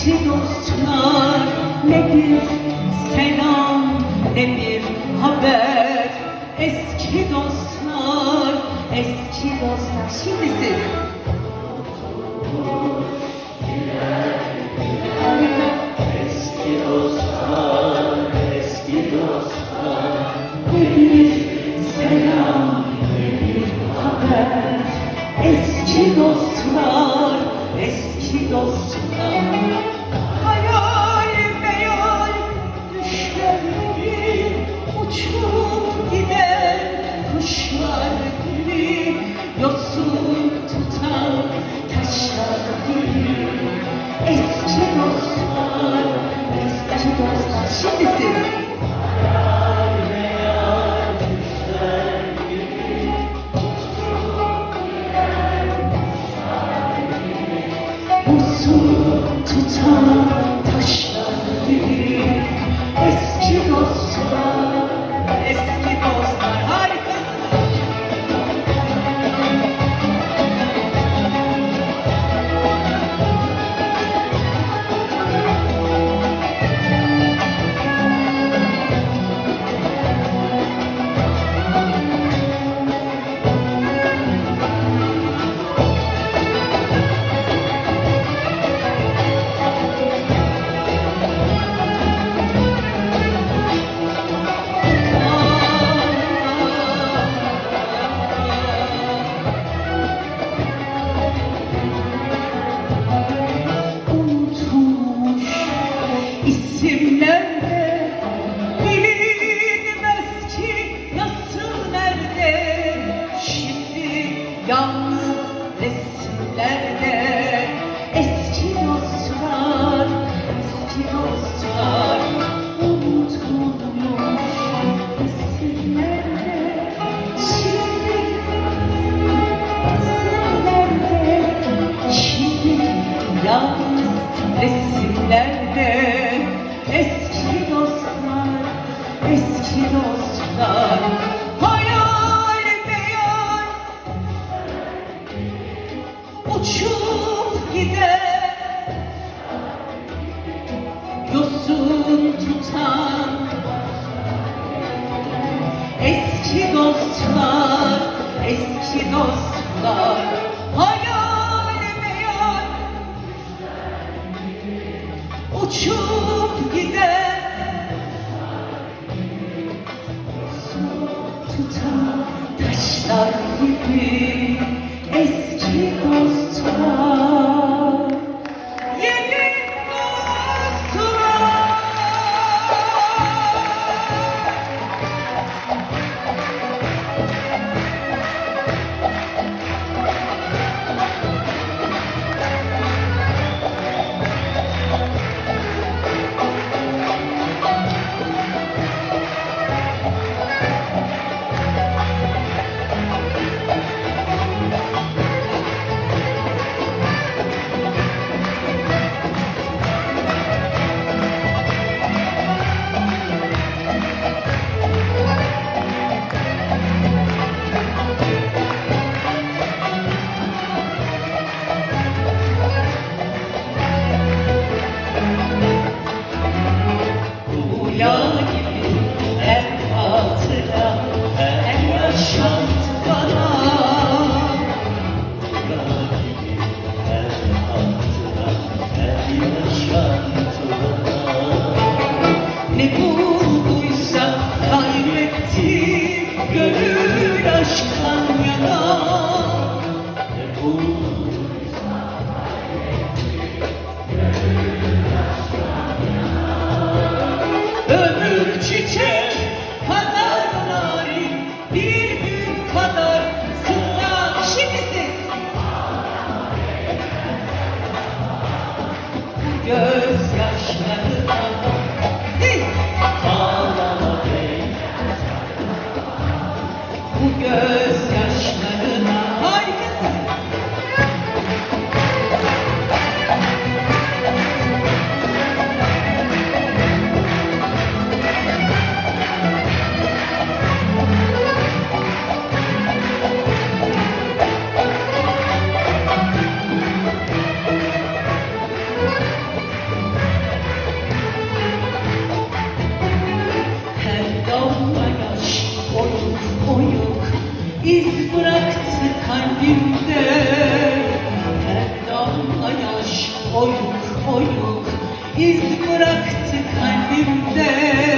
eski dostlar ne bir selam ne bir haber. Eski dostlar eski dostlar. Şimdi siz. Eski dostlar eski dostlar. Ne bir selam ne bir haber. Eski dostlar eski dostlar. eski dostlar Hayal beyan uçup gider Yosun tutan eski dostlar Eski dostlar hayal beyan uçup gider. Sanki bir gözyaşlarına bıraktı kalbimde. Her damla yaş oyuk oyuk iz bıraktı kalbimde.